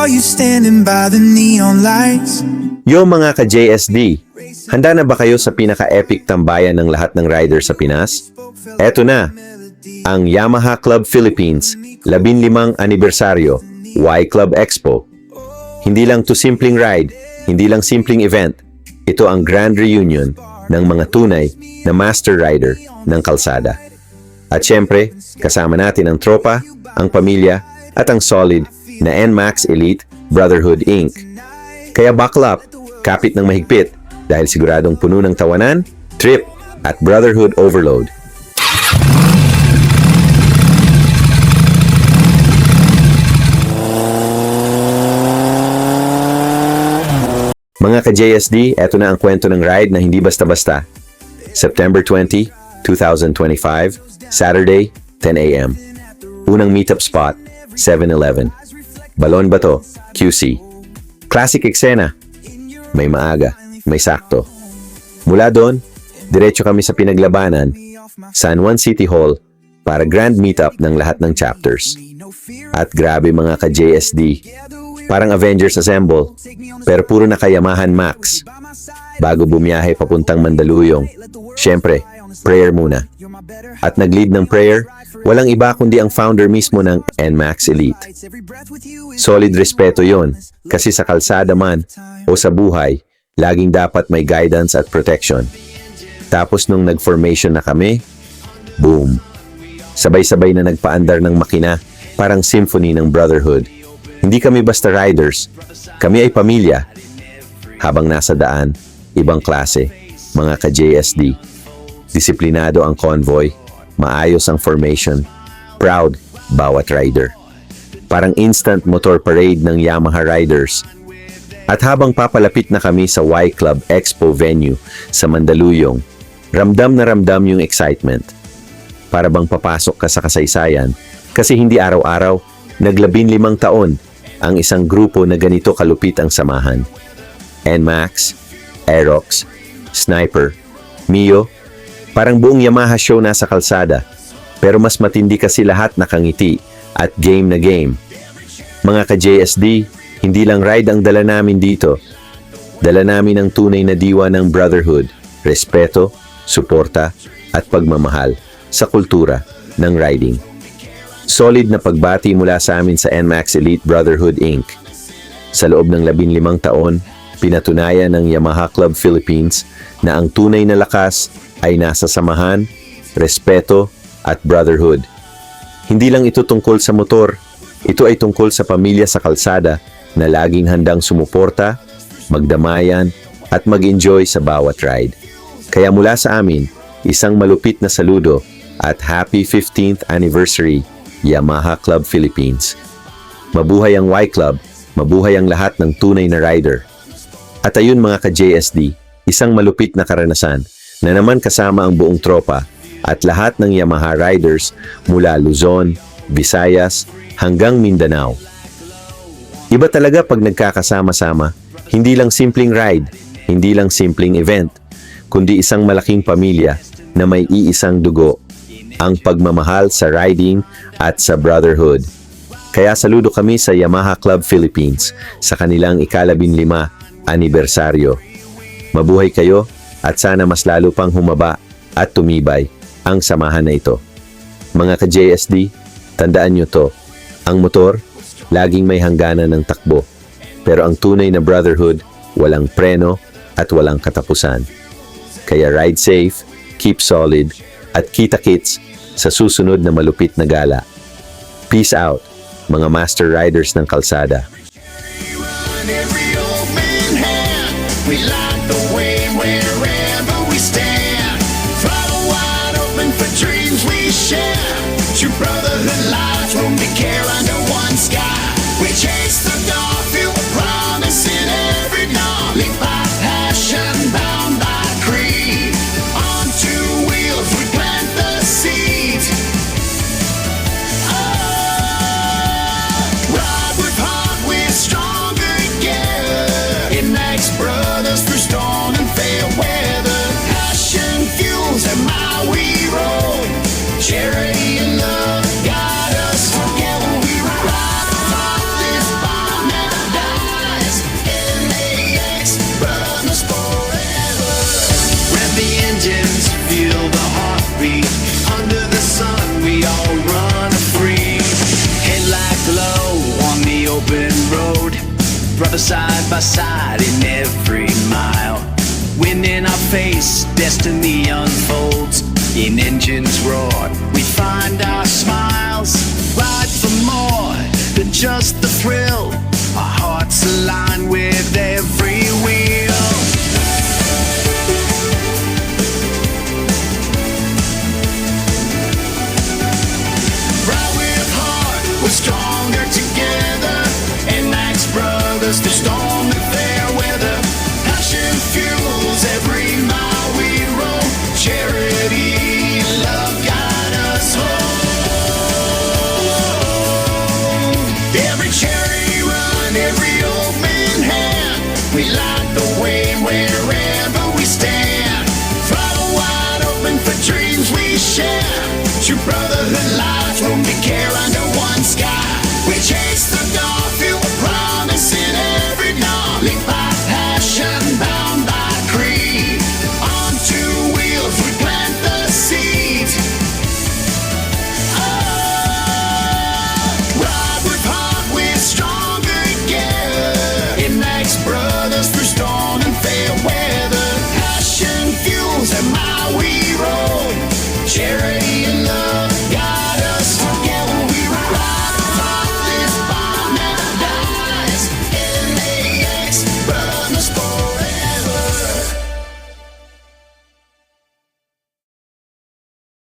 saw you standing by the neon lights. Yo mga ka-JSD, handa na ba kayo sa pinaka-epic tambayan ng lahat ng rider sa Pinas? Eto na, ang Yamaha Club Philippines 15 anibersaryo Y Club Expo. Hindi lang to simpleng ride, hindi lang simpleng event. Ito ang grand reunion ng mga tunay na master rider ng kalsada. At syempre, kasama natin ang tropa, ang pamilya, at ang solid na NMAX Elite Brotherhood Inc. Kaya buckle up, kapit ng mahigpit, dahil siguradong puno ng tawanan, trip, at brotherhood overload. Mga ka-JSD, eto na ang kwento ng ride na hindi basta-basta. September 20, 2025, Saturday, 10 a.m. Unang meetup spot, 7-Eleven. Balon ba to? QC. Classic eksena. May maaga, may sakto. Mula doon, diretso kami sa pinaglabanan, San Juan City Hall, para grand meetup ng lahat ng chapters. At grabe mga ka-JSD, parang Avengers Assemble, pero puro na kayamahan Max. Bago bumiyahe papuntang Mandaluyong, syempre, prayer muna. At nag-lead ng prayer, walang iba kundi ang founder mismo ng NMAX Elite. Solid respeto yon, kasi sa kalsada man o sa buhay, laging dapat may guidance at protection. Tapos nung nag-formation na kami, boom! Sabay-sabay na nagpaandar ng makina, parang symphony ng brotherhood. Hindi kami basta riders, kami ay pamilya. Habang nasa daan, ibang klase, mga ka-JSD. Disiplinado ang convoy, maayos ang formation, proud bawat rider. Parang instant motor parade ng Yamaha riders. At habang papalapit na kami sa Y Club Expo venue sa Mandaluyong, ramdam na ramdam yung excitement. Para bang papasok ka sa kasaysayan kasi hindi araw-araw, naglabin limang taon ang isang grupo na ganito kalupit ang samahan. NMAX, Aerox, Sniper, Mio, parang buong Yamaha show nasa kalsada. Pero mas matindi kasi lahat nakangiti at game na game. Mga ka-JSD, hindi lang ride ang dala namin dito. Dala namin ang tunay na diwa ng brotherhood, respeto, suporta, at pagmamahal sa kultura ng riding. Solid na pagbati mula sa amin sa NMAX Elite Brotherhood Inc. Sa loob ng 15 taon, pinatunayan ng Yamaha Club Philippines na ang tunay na lakas ay nasa samahan, respeto, at brotherhood. Hindi lang ito tungkol sa motor, ito ay tungkol sa pamilya sa kalsada na laging handang sumuporta, magdamayan, at mag-enjoy sa bawat ride. Kaya mula sa amin, isang malupit na saludo at happy 15th anniversary Yamaha Club Philippines. Mabuhay ang Y Club, mabuhay ang lahat ng tunay na rider. At ayun mga ka-JSD, isang malupit na karanasan na naman kasama ang buong tropa at lahat ng Yamaha riders mula Luzon, Visayas hanggang Mindanao. Iba talaga pag nagkakasama-sama, hindi lang simpleng ride, hindi lang simpleng event, kundi isang malaking pamilya na may iisang dugo, ang pagmamahal sa riding at sa brotherhood. Kaya saludo kami sa Yamaha Club Philippines sa kanilang ikalabin lima anibersaryo. Mabuhay kayo at sana mas lalo pang humaba at tumibay ang samahan na ito. Mga ka-JSD, tandaan nyo to, ang motor, laging may hangganan ng takbo. Pero ang tunay na brotherhood, walang preno at walang katapusan. Kaya ride safe, keep solid, at kita-kits sa susunod na malupit na gala. Peace out, mga master riders ng kalsada. Brothers side by side in every mile. Wind in our face, destiny unfolds. In engines roar, we find our smiles. Ride for more than just the thrill. Our hearts align with every wheel. the way wherever we stand.